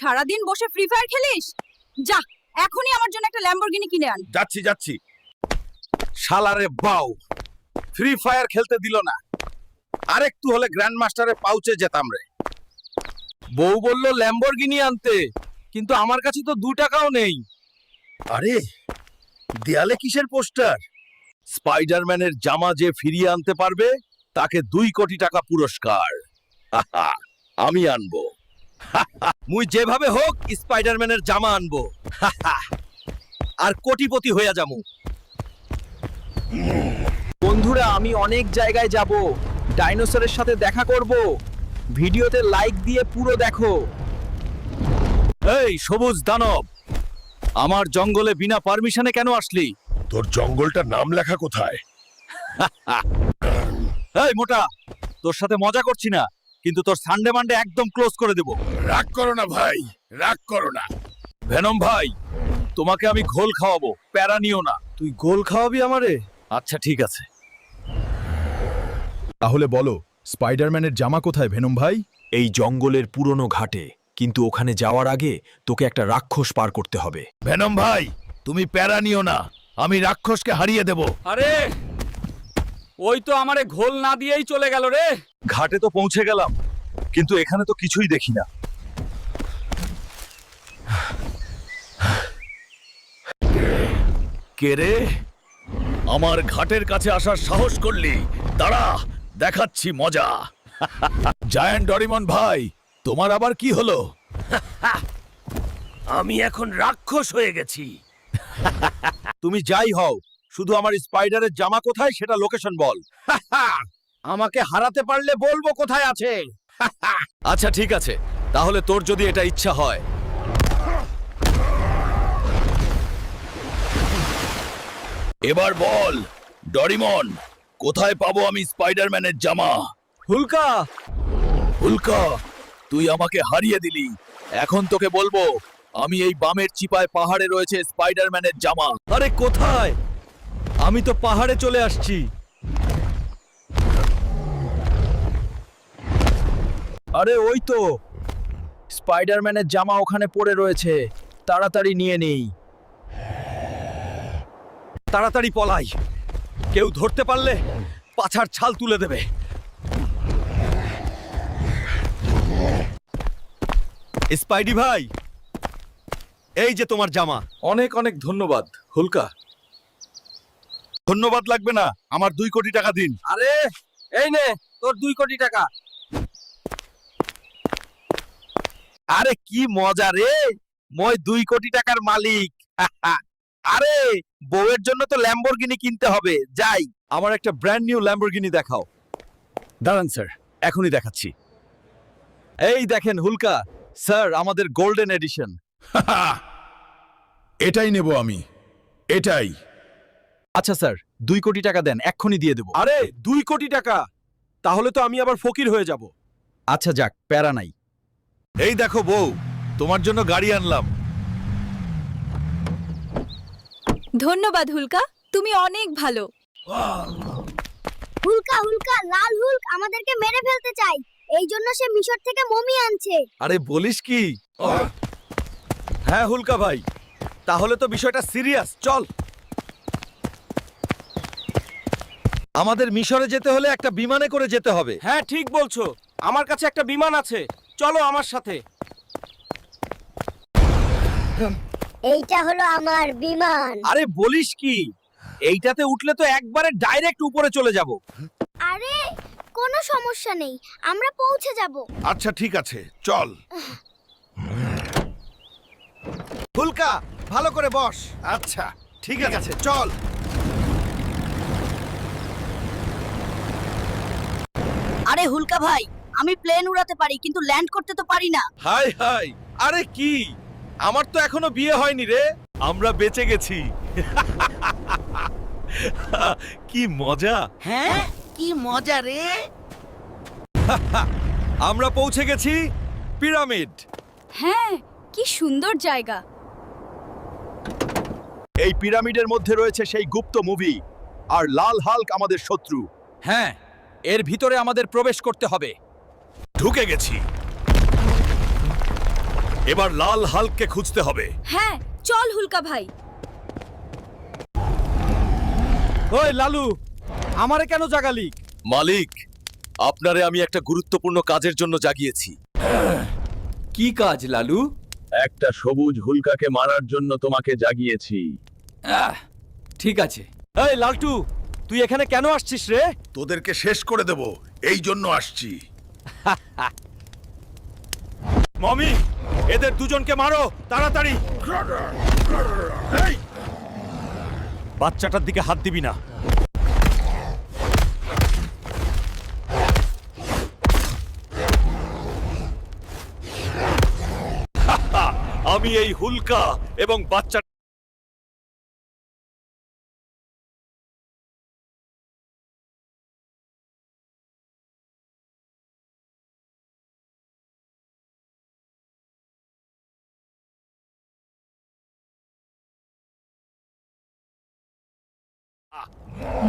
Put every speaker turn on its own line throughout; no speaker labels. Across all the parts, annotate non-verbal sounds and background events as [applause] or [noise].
সারাদিন বসে free fire খেলিস? যা, এখনই আমার জন্য একটা ল্যাম্বরগিনি কিনে আন।
যাচ্ছি যাচ্ছি। শালারে বাউ। ফ্রি ফায়ার খেলতে দিল না। আরেকটু হলে গ্র্যান্ড মাস্টারে পাউচে যেতাম রে। বউ বলল ল্যাম্বরগিনি আনতে। কিন্তু আমার কাছে তো দু টাকাও নেই। আরে, দেয়ালে কিসের পোস্টার? স্পাইডারম্যানের জামা যে ফিরিয়ে আনতে পারবে, তাকে দুই কোটি টাকা পুরস্কার। আমি আনব। মুই যেভাবে হোক স্পাইডারম্যানের জামা আনব। আর কোটিপতি হইয়া যামু।
বন্ধুরা আমি অনেক জায়গায় যাব। ডাইনোসরের সাথে দেখা করব। ভিডিওতে লাইক দিয়ে পুরো দেখো।
এই সবুজ দানব আমার জঙ্গলে বিনা পারমিশনে কেন আসলি?
তোর জঙ্গলটার নাম লেখা কোথায়? [laughs]
এই মোটা তোর সাথে মজা করছি না। কিন্তু তোর সানডে মানডে একদম ক্লোজ করে দেব।
রাগ করো না ভাই রাগ করো না।
ভেনম ভাই তোমাকে আমি ঘোল খাওয়াবো প্যারা নিও না।
তুই গোল খাওয়াবি আমারে?
আচ্ছা ঠিক আছে।
তাহলে বলো স্পাইডারম্যানের জামা কোথায় ভেনম ভাই?
এই জঙ্গলের পুরনো ঘাটে কিন্তু ওখানে যাওয়ার আগে তোকে একটা রাক্ষস পার করতে হবে।
ভেনম ভাই তুমি প্যারা নিও না আমি রাক্ষসকে হারিয়ে দেব।
আরে ওই তো আমারে ঘোল না দিয়েই চলে গেল রে।
ঘাটে তো পৌঁছে গেলাম কিন্তু এখানে তো কিছুই দেখি না।
কে রে? আমার ঘাটের কাছে আসার সাহস করলি। দাঁড়া দেখাচ্ছি মজা। জায়ান্ট ডরিমন ভাই তোমার আবার কি হলো? আমি এখন রাক্ষস হয়ে গেছি।
তুমি যাই হও শুধু আমার স্পাইডারের জামা কোথায় সেটা লোকেশন বল। আমাকে হারাতে পারলে বলব কোথায় আছে।
আচ্ছা ঠিক আছে। তাহলে তোর যদি এটা ইচ্ছা হয়।
এবার বল, ডরিমন, কোথায় পাবো আমি স্পাইডারম্যানের জামা?
হুলকা!
হুলকা, তুই আমাকে হারিয়ে দিলি। এখন তোকে বলব, আমি এই বামের চিপায় পাহাড়ে রয়েছে স্পাইডারম্যানের জামা।
আরে, কোথায়? আমি তো পাহাড়ে চলে আসছি।
আরে ওই তো। স্পাইডারম্যানের জামা ওখানে পড়ে রয়েছে। তাড়াতাড়ি নিয়ে নেই।
তাড়াতাড়ি পলাই। কেউ ধরতে পারলে পাছার ছাল তুলে দেবে। স্পাইডি ভাই, এই যে তোমার জামা। অনেক অনেক ধন্যবাদ, হুলকা। ধন্যবাদ লাগবে না আমার দুই কোটি টাকা দিন।
আরে এই নে তোর দুই কোটি টাকা।
আরে কি মজা রে মই দুই কোটি টাকার মালিক। [laughs] আরে বউয়ের জন্য তো ল্যাম্বরগিনি কিনতে হবে যাই। আমার একটা ব্র্যান্ড নিউ ল্যাম্বরগিনি দেখাও। দাঁড়ান স্যার এখনই দেখাচ্ছি। এই দেখেন হুলকা স্যার আমাদের গোল্ডেন এডিশন [laughs]
এটাই নেব আমি এটাই।
আচ্ছা স্যার দুই কোটি টাকা দেন এক্ষুনি দিয়ে দেবো। আরে দুই কোটি টাকা? তাহলে তো আমি আবার ফকির হয়ে যাব। আচ্ছা যাক প্যারা নাই। এই দেখো বউ তোমার জন্য গাড়ি আনলাম।
ধন্যবাদ হুলকা। তুমি অনেক ভালো।
হুলকা হুলকা লাল হুলক আমাদেরকে মেরে ফেলতে চাই। এই জন্য সে মিশর থেকে মমি আনছে।
আরে বলিস কি? হ্যাঁ হুলকা ভাই তাহলে তো বিষয়টা সিরিয়াস চল। আমাদের মিশরে যেতে হলে একটা বিমানে করে যেতে হবে।
হ্যাঁ ঠিক বলছো। আমার কাছে একটা বিমান আছে। চলো আমার সাথে।
এইটা হলো আমার বিমান।
আরে বলিস কি? এইটাতে উঠলে তো একবারে ডাইরেক্ট উপরে চলে যাব।
আরে কোনো সমস্যা নেই। আমরা পৌঁছে যাব।
আচ্ছা ঠিক আছে। চল।
হুলকা ভালো করে বস।
আচ্ছা ঠিক আছে। চল।
আরে হুলকা ভাই আমি প্লেন উড়াতে পারি কিন্তু ল্যান্ড করতে তো পারি না।
হাই হাই আরে কি? আমার তো এখনও বিয়ে হয়নি রে। আমরা বেঁচে গেছি। [laughs] কি মজা।
হ্যাঁ কি মজা রে। [laughs]
আমরা পৌঁছে গেছি পিরামিড।
হ্যাঁ কি সুন্দর জায়গা।
এই পিরামিডের মধ্যে রয়েছে সেই গুপ্ত মুভি আর লাল হাল্ক আমাদের শত্রু।
হ্যাঁ এর ভিতরে আমাদের প্রবেশ করতে হবে।
ঢুকে গেছি। এবার লাল হালককে খুঁজতে হবে।
হ্যাঁ চল হুলকা ভাই।
ওই লালু আমারে কেন জাগালি? মালিক আপনারে আমি একটা গুরুত্বপূর্ণ কাজের জন্য জাগিয়েছি।
কি কাজ লালু?
একটা সবুজ হুলকাকে মারার জন্য তোমাকে জাগিয়েছি।
ঠিক আছে। এই লালটু তুই এখানে কেন আসছিস রে?
তোদেরকে শেষ করে দেব এই জন্য আসছি। [laughs]
মমি এদের দুজনকে মারো তাড়াতাড়ি। বাচ্চাটার দিকে হাত দিবি না। [laughs] আমি এই হুলকা এবং বাচ্চা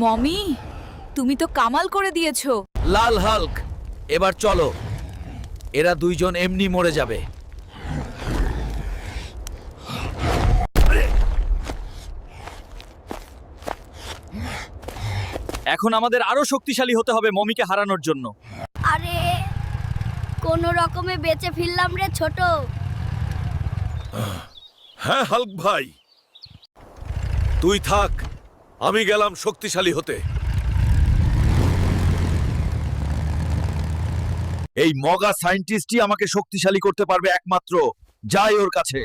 মমি তুমি তো কামাল করে দিয়েছ।
লাল হাল্ক এবার চলো। এরা দুইজন এমনি মরে যাবে। এখন আমাদের আরও শক্তিশালী হতে হবে মমিকে হারানোর জন্য।
আরে কোনো রকমে বেঁচে ফিরলাম রে ছোট।
হ্যাঁ হাল্ক ভাই। তুই থাক আমি গেলাম শক্তিশালী হতে। এই মগা সায়েন্টিস্টই আমাকে শক্তিশালী করতে পারবে একমাত্র। যাই ওর কাছে।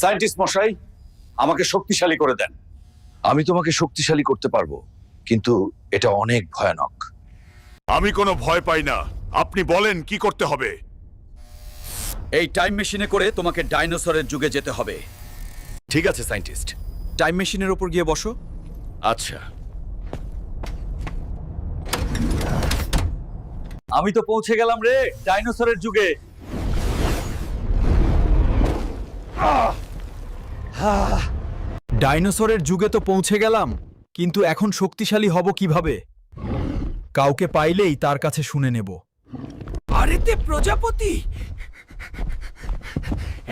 সায়েন্টিস্ট মশাই আমাকে শক্তিশালী করে দেন। আমি তোমাকে শক্তিশালী করতে পারব কিন্তু এটা অনেক ভয়ানক।
আমি কোনো ভয় পাই না। আপনি বলেন কি করতে হবে?
এই টাইম মেশিনে করে তোমাকে ডাইনোসরের যুগে যেতে হবে। ঠিক আছে সায়েন্টিস্ট
টাইম মেশিনের ওপর গিয়ে বসো।
আচ্ছা। আমি তো পৌঁছে গেলাম রে ডাইনোসরের যুগে।
ডাইনোসরের যুগে তো পৌঁছে গেলাম কিন্তু এখন শক্তিশালী হব কীভাবে? কাউকে পাইলেই তার কাছে শুনে নেব।
আরেতে প্রজাপতি!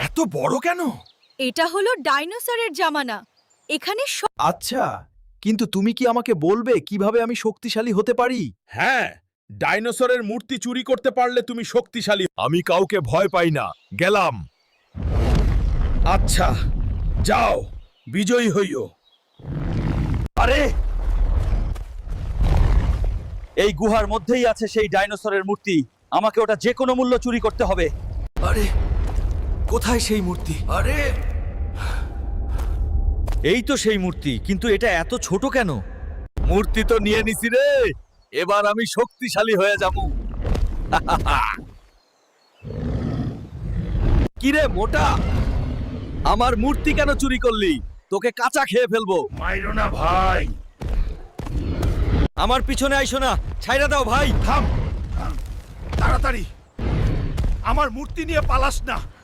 এত বড় কেন?
এটা হলো ডাইনোসরের জামানা। এখানে
আচ্ছা কিন্তু তুমি কি আমাকে বলবে কীভাবে আমি শক্তিশালী হতে পারি?
হ্যাঁ ডাইনোসরের মূর্তি চুরি করতে পারলে তুমি শক্তিশালী আমি কাউকে ভয় পাই না। গেলাম। আচ্ছা যাও বিজয়ী হইও। আরে! এই গুহার মধ্যেই আছে সেই ডাইনোসরের মূর্তি। আমাকে ওটা যে কোনো মূল্য চুরি করতে হবে।
আরে কোথায় সেই মূর্তি? আরে!
এই তো সেই মূর্তি কিন্তু এটা এত ছোট কেন? মূর্তি তো নিয়ে নিছি রে! এবার আমি শক্তিশালী হয়ে যাব। [laughs] কিরে মোটা! আমার মূর্তি কেন চুরি করলি? তোকে কাঁচা খেয়ে ফেলব।
মাইরো না ভাই!
আমার পিছনে আইসো না ছাইরা দাও ভাই।
থাম! তাড়াতাড়ি! আমার মূর্তি নিয়ে পালাস না!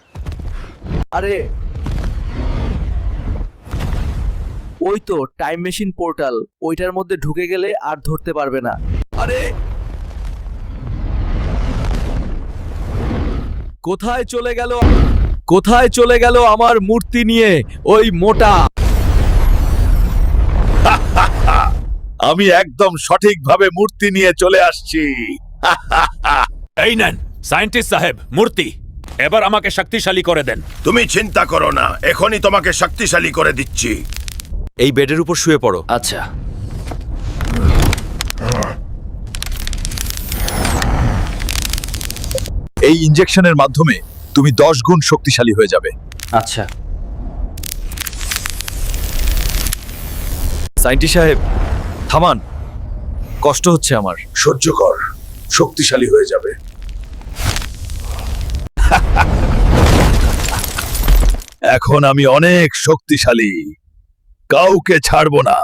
আরে। ওই তো টাইম মেশিন পোর্টাল ওইটার মধ্যে ঢুকে গেলে আর ধরতে পারবে না।
আরে। কোথায় চলে গেল কোথায় চলে গেল আমার মূর্তি নিয়ে, ওই মোটা? [laughs] আমি একদম সঠিকভাবে মূর্তি নিয়ে চলে আসছি। [laughs]
এই নেন সায়েন্টিস্ট সাহেব, মূর্তি। এবার আমাকে শক্তিশালী করে দেন। তুমি চিন্তা করো না এখনই তোমাকে শক্তিশালী করে দিচ্ছি।
এই বেডের উপর শুয়ে পড়ো।
আচ্ছা।
এই ইনজেকশনের মাধ্যমে তুমি দশ গুণ শক্তিশালী হয়ে যাবে।
আচ্ছা।
সাইন্টিস্ট সাহেব থামান কষ্ট হচ্ছে আমার। সহ্য কর শক্তিশালী হয়ে যাবে। এখন আমি অনেক শক্তিশালী। কাউকে ছাড়বো না।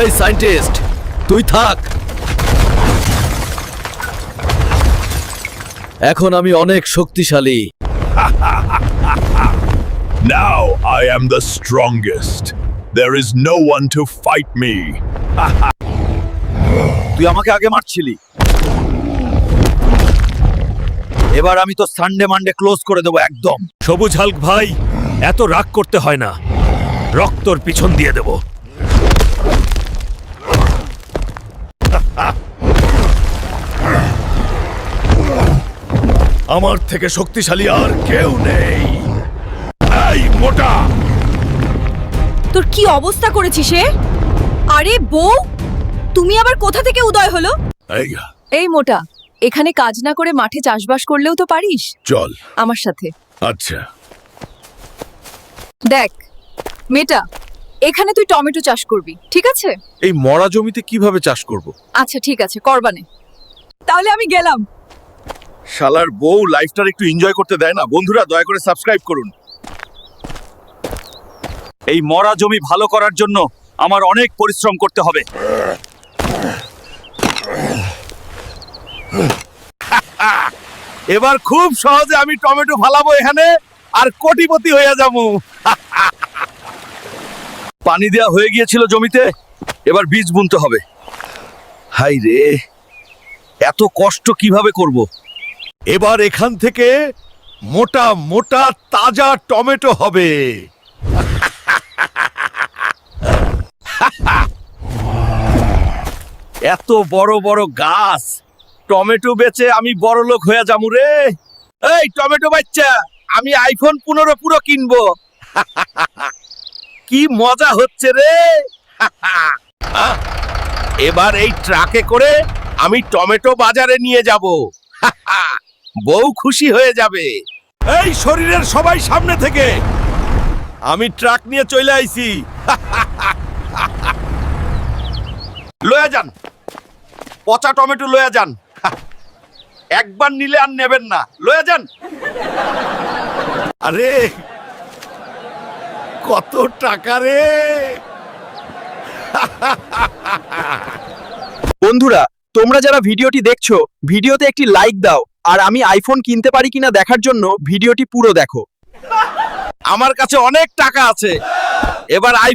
এই সাইন্টিস্ট তুই থাক। এখন আমি অনেক শক্তিশালী।
নাও I am the strongest. There is no one to fight me.
তুই আমাকে আগে মারছিলি। এবার আমি তো সানডে মানডে ক্লোজ করে দেবো একদম।
সবুজ হাল্ক ভাই এত রাগ করতে হয় না। রক্তর পিছন দিয়ে দেব। আমার থেকে শক্তিশালী আর কেউ নেই। এই মোটা!
তোর কি অবস্থা করেছিস সে? আরে বউ তুমি আবার কোথা থেকে উদয় হলো? এই মোটা এখানে কাজ না করে মাঠে চাষবাস করলেও তো পারিস?
চল।
আমার সাথে।
আচ্ছা।
দেখ মেটা এখানে তুই টমেটো চাষ করবি ঠিক আছে?
এই মরা জমিতে কীভাবে চাষ করব?
আচ্ছা ঠিক আছে করবানে তাহলে আমি গেলাম।
শালার বউ লাইফটার একটু এনজয় করতে দেয় না। বন্ধুরা দয়া করে সাবস্ক্রাইব করুন। এই মরা জমি ভালো করার জন্য আমার অনেক পরিশ্রম করতে হবে। এবার খুব সহজে আমি টমেটো ফালাবো এখানে আর কোটিপতি হয়ে যাব। পানি দেওয়া হয়ে গিয়েছিল জমিতে, এবার বীজ বুনতে হবে। হাই রে, এত কষ্ট কীভাবে করব?
এবার এখান থেকে মোটা মোটা তাজা টমেটো হবে। [laughs]
এত বড় বড় গাছ টমেটো বেচে আমি বড় লোক হয়ে যামু রে। এই টমেটো বাচ্চা আমি আইফোন পনেরো পুরো কিনবো। কি মজা হচ্ছে রে। এবার এই ট্রাকে করে আমি টমেটো বাজারে নিয়ে যাব। বউ খুশি হয়ে যাবে। এই শরীরের সবাই সামনে থেকে। আমি ট্রাক নিয়ে চলে আইছি। লয়া যান। পচা টমেটো লয়া যান। একবার নিলে আর নেবেন না। লয়ে যান। আরে কত টাকা রে?
বন্ধুরা তোমরা যারা ভিডিওটি দেখছ ভিডিওতে একটি লাইক দাও আর আমি আইফোন কিনতে পারি কিনা দেখার জন্য ভিডিওটি পুরো দেখো।
আমার কাছে অনেক টাকা আছে। এবার আই